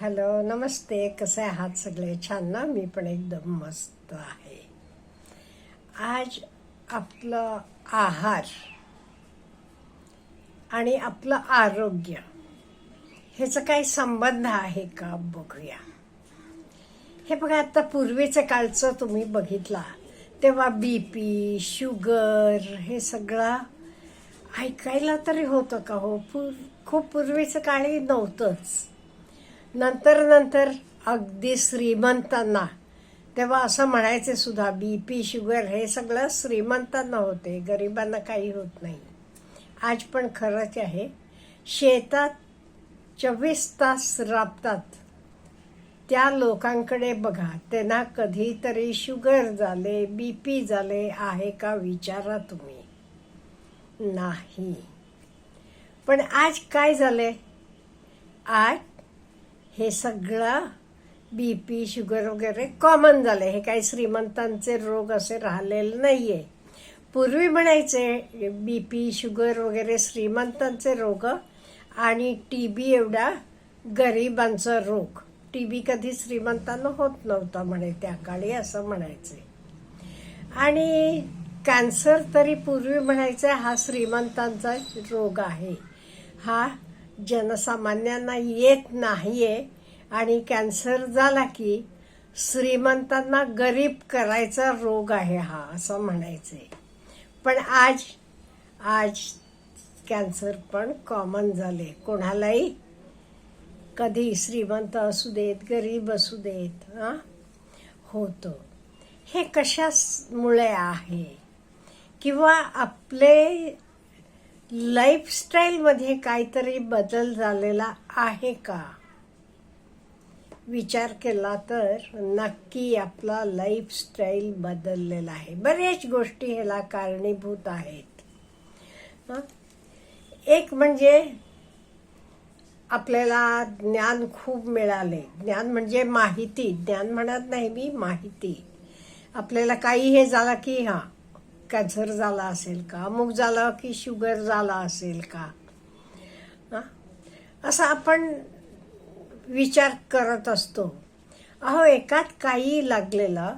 Hello नमस्ते. कसे आहात सगळे? छान ना? मी पण एकदम मस्त आहे. आज आपलं आहार आणि आपलं आरोग्य ह्याचा काही संबंध आहे का? बघूया. हे बघा आता पूर्वीचं काळचं तुम्ही बघितला. तेव्हा बी पी शुगर हे सगळं ऐकायला तरी होतं का हो? पूर खूप पूर्वीचं काळी नव्हतंच. नंतर नंतर अगदी श्रीमंतांना. तेव्हा असं म्हणायचे सुद्धा बी पी शुगर हे सगळं श्रीमंतांना होते गरिबांना काही होत नाही. आज पण खरंच आहे. शेतात चोवीस तास राबतात. त्या लोकांकडे बघा त्यांना कधीतरी शुगर झाले बी पी झाले आहे का विचारा तुम्ही? नाही. पण आज काय झाले? आज हे सगळं बी पी शुगर वगैरे कॉमन झालं हे काही श्रीमंतांचे रोग असे राहिलेले नाही आहे पूर्वी म्हणायचे बी पी शुगर वगैरे श्रीमंतांचे रोग आणि टी बी एवढा गरिबांचा रोग. टी बी कधी श्रीमंतांना होत नव्हता म्हणे त्या काळी असं म्हणायचे. आणि कॅन्सर तरी पूर्वी म्हणायचं हा श्रीमंतांचा रोग आहे. हा जनसामान्यांना येत नाहीये आणि कॅन्सर झाला की श्रीमंतांना गरीब करायचा रोग आहे हा असं म्हणायचे पण आज आज कॅन्सर पण कॉमन झाले कोणालाही कधी श्रीमंत असू देत गरीब असू देत हा होतं. हे कशामुळे आहे? किंवा आपले लाईफस्टाईलमध्ये काहीतरी बदल झालेला आहे का? विचार केला तर नक्की आपला लाईफस्टाईल बदललेला आहे. बऱ्याच गोष्टी ह्याला कारणीभूत आहेत. एक म्हणजे आपल्याला ज्ञान खूप मिळाले. ज्ञान म्हणजे माहिती. ज्ञान म्हणत नाही मी माहिती. आपल्याला काही हे झालं की हां कॅन्सर झाला असेल का? अमुक झाला की शुगर झाला असेल का? हा? असं आपण विचार करत असतो. अहो एकात काही लागलेलं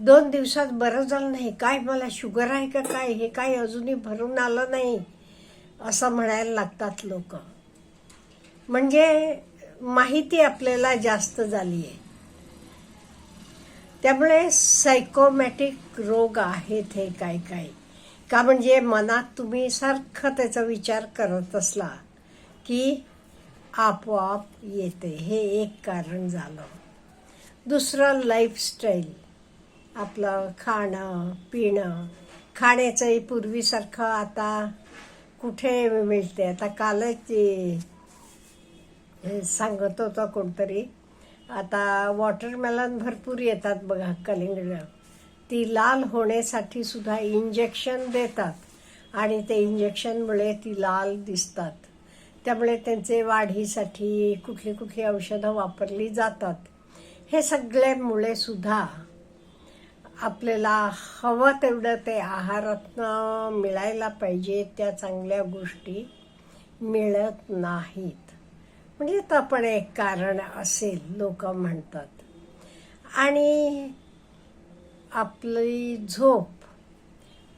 दोन दिवसात बरं झालं नाही. काय मला शुगर आहे का काय? हे काय अजूनही भरून आलं नाही असं म्हणायला लागतात लोक. म्हणजे माहिती आपल्याला जास्त झाली आहे त्यामुळे सायकोमॅटिक रोग आहेत हे काय काय का म्हणजे मनात तुम्ही सारखं त्याचा विचार करत असला की आपोआप येते. हे एक कारण झालं. दुसरं लाईफस्टाईल आपलं खाणं पिणं. खाण्याचंही पूर्वीसारखं आता कुठे मिळते? आता कालच हे सांगत होता कोणतरी आता वॉटरमेलन भरपूर येतात बघा कलिंगड. ती लाल होण्यासाठी सुद्धा इंजेक्शन देतात. आणि ते इंजेक्शनमुळे ती लाल दिसतात. त्यामुळे त्यांचे वाढीसाठी कुठली कुठली औषधं वापरली जातात. हे सगळ्यामुळे सुद्धा आपल्याला हवं तेवढं ते आहारातनं मिळायला पाहिजे त्या चांगल्या गोष्टी मिळत नाहीत. म्हणजे तर पण एक कारण असेल लोक म्हणतात. आणि आपली झोप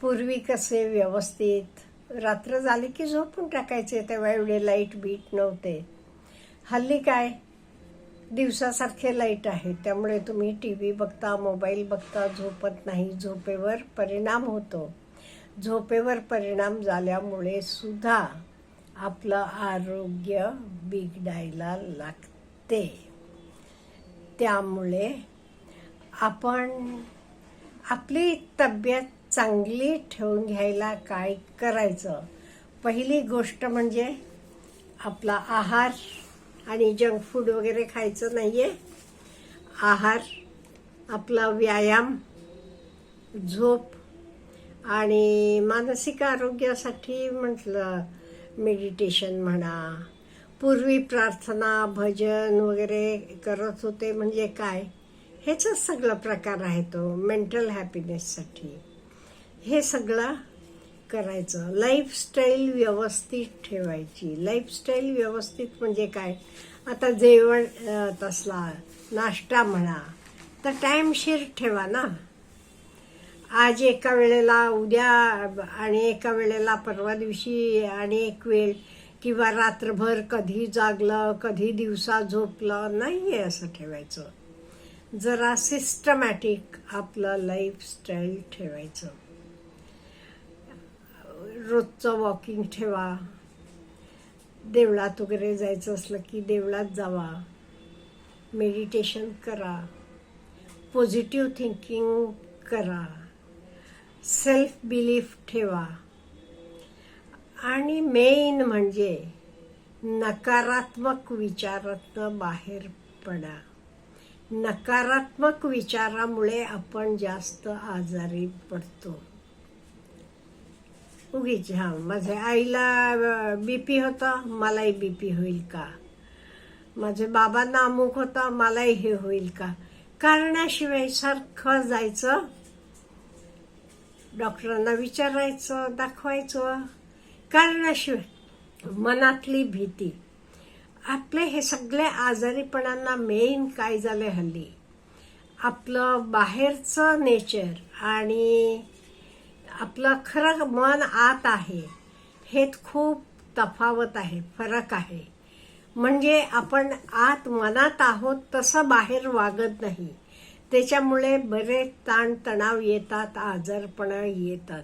पूर्वी कसे व्यवस्थित रात्र झाली की झोपून टाकायचे तेव्हा एवढे लाइट बीट नव्हते. हल्ली काय? दिवसासारखे लाइट आहे त्यामुळे तुम्ही टी व्ही बघता मोबाईल बघता झोपत नाही. झोपेवर परिणाम होतो. झोपेवर परिणाम झाल्यामुळे सुद्धा आपलं आरोग्य बिघडायला लागते. त्यामुळे आपण आपली तब्येत चांगली ठेवून घ्यायला काय करायचं? पहिली गोष्ट म्हणजे आपला आहार आणि जंक फूड वगैरे खायचं नाही आहे आहार आपला व्यायाम झोप आणि मानसिक आरोग्यासाठी म्हटलं मेडिटेशन म्हणा. पूर्वी प्रार्थना भजन वगैरे करत होते म्हणजे काय? ह्याचाच सगळं प्रकार आहे तो मेंटल हॅपीनेससाठी हे सगळं करायचं. लाईफस्टाईल व्यवस्थित ठेवायची. लाईफस्टाईल व्यवस्थित म्हणजे काय? आता जेवण तसला नाश्ता म्हणा. तर टाईमशीर ठेवा ना. आज एका वेळेला उद्या आणि एका वेळेला परवा दिवशी आणि एक वेळ किंवा रात्रभर कधी जागलं कधी दिवसा झोपलं नाही आहे असं ठेवायचं. जरा सिस्टमॅटिक आपलं लाईफस्टाईल ठेवायचं. रोजचं वॉकिंग ठेवा. देवळात वगैरे जायचं असलं की देवळात जावा. मेडिटेशन करा. पॉझिटिव्ह थिंकिंग करा. सेल्फ बिलीफ ठेवा. आणि मेन म्हणजे नकारात्मक विचारातनं बाहेर पडा. नकारात्मक विचारामुळे आपण जास्त आजारी पडतो. उगीच हां माझ्या आईला बी पी होता मलाही बी पी होईल का? माझे बाबांना अमुक होता मलाही हे होईल का? कारणाशिवाय सारखं जायचं डॉक्टरांना विचारायचं दाखवायचं. कारणाशिवाय मनातली भीती. आपले हे सगळे आजारीपणांना मेन काय झाले हल्ली? आपलं बाहेरचं नेचर आणि आपलं खरं मन आत आहे हे खूप तफावत आहे फरक आहे. म्हणजे आपण आत मनात आहोत तसं बाहेर वागत नाही. त्याच्यामुळे बरेच ताणतणाव येतात आजारपणा येतात.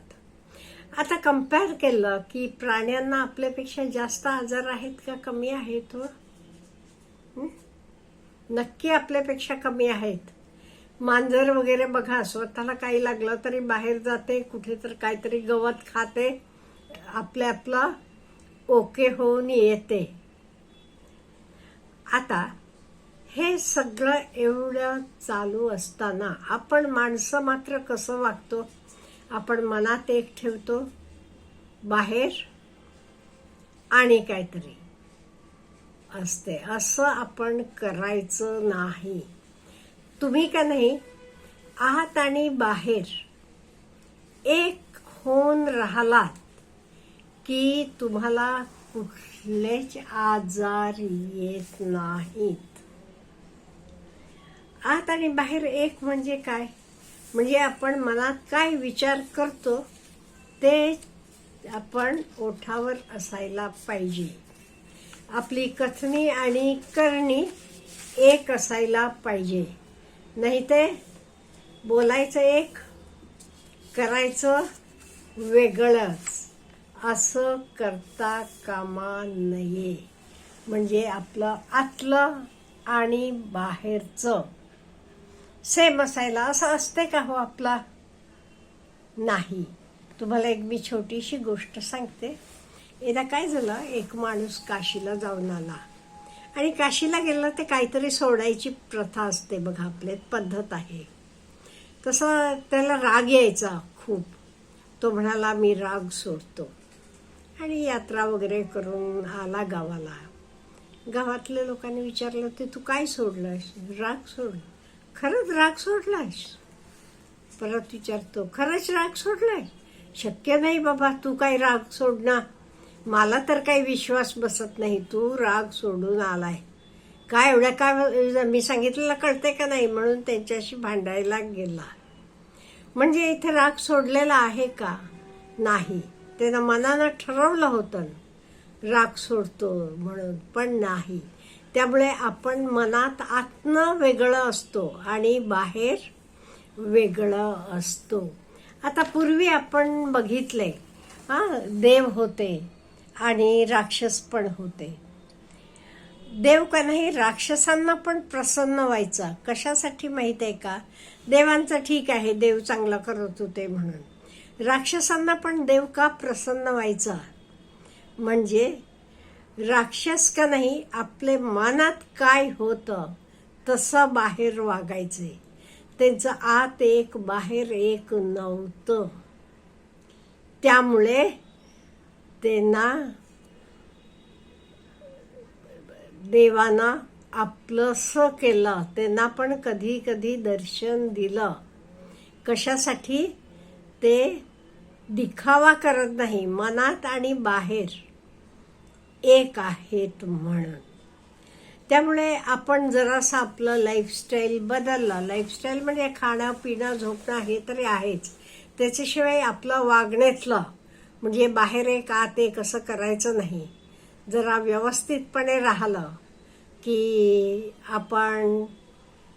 आता कंपेअर केलं की प्राण्यांना आपल्यापेक्षा जास्त आजार आहेत का कमी आहेत हो? व नक्की आपल्यापेक्षा कमी आहेत. मांजर वगैरे बघा स्वतःला काही लागलं तरी बाहेर जाते कुठे तर काहीतरी गवत खाते आपल्या आपलं ओके होऊन येते. आता हे सगळं एवढं चालू असताना आपण माणसं मात्र कसं वागतो? आपण मनात एक ठेवतो बाहेर आणि काहीतरी असते. असं आपण करायचं नाही. तुम्ही का नाही? आत आणि बाहेर. एक होऊन राहिलात की तुम्हाला कुठलेच आजार येत नाहीत. आत आणि बाहेर एक म्हणजे काय? म्हणजे आपण मनात काय विचार करतो ते आपण ओठावर असायला पाहिजे. आपली कथनी आणि करणी एक असायला पाहिजे. नाही ते बोलायचं एक करायचं वेगळंच. असं करता कामा नये. म्हणजे आपलं आतलं आणि बाहेरचं. सेम असायला असं असते का हो आपला? नाही. तुम्हाला एक मी छोटीशी गोष्ट सांगते. एकदा काय झालं एक माणूस काशीला जाऊन आला. आणि काशीला गेला ते काहीतरी सोडायची प्रथा असते बघा आपल्यात पद्धत आहे. तसं त्याला राग यायचा खूप. तो म्हणाला मी राग सोडतो. आणि यात्रा वगैरे करून आला गावाला. गावातल्या लोकांनी विचारलं ते तू काय सोडलं राग सोडलं खरंच राग सोडलास परत विचारतो खरंच राग सोडलाय? शक्य नाही बाबा तू काय राग सोडणार. मला तर काही विश्वास बसत नाही तू राग सोडून आलाय. काय एवढ्या काय मी सांगितलेलं कळते का नाही? म्हणून त्यांच्याशी भांडायला गेला. म्हणजे इथे राग सोडलेला आहे का? नाही. त्यानं मनानं ठरवलं होतं राग सोडतो म्हणून. पण नाही. त्यामुळे आपण मनात आतनं वेगळं असतो आणि बाहेर वेगळं असतो. आता पूर्वी आपण बघितले हा देव होते आणि राक्षस पण होते. देव का नाही राक्षसांना पण प्रसन्न व्हायचा. कशासाठी माहीत आहे का? देवांचं ठीक आहे देव चांगला करत होते म्हणून. राक्षसांना पण देव का प्रसन्न व्हायचा? म्हणजे राक्षस का नाही आपले मनात काय होतं तसं बाहेर वागायचे. त्यांचं आत एक बाहेर एक नव्हतं. त्यामुळे त्यांना देवानं आपलंसं केलं. त्यांना पण कधी कधी दर्शन दिलं. कशासाठी? ते दिखावा करत नाही मनात आणि बाहेर. एक आहेत म्हणून. त्यामुळे आपण जरासं आपलं लाईफस्टाईल बदललं. लाईफस्टाईल म्हणजे खाणं पिणं झोपणं हे तरी आहेच. त्याच्याशिवाय आपलं वागण्यातलं म्हणजे बाहेर एक आत एक असं करायचं नाही. जरा व्यवस्थितपणे राहिलं की आपण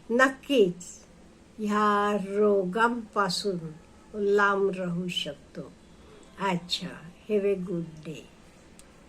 नक्कीच ह्या रोगांपासून लांब राहू शकतो. अच्छा हॅव ए गुड डे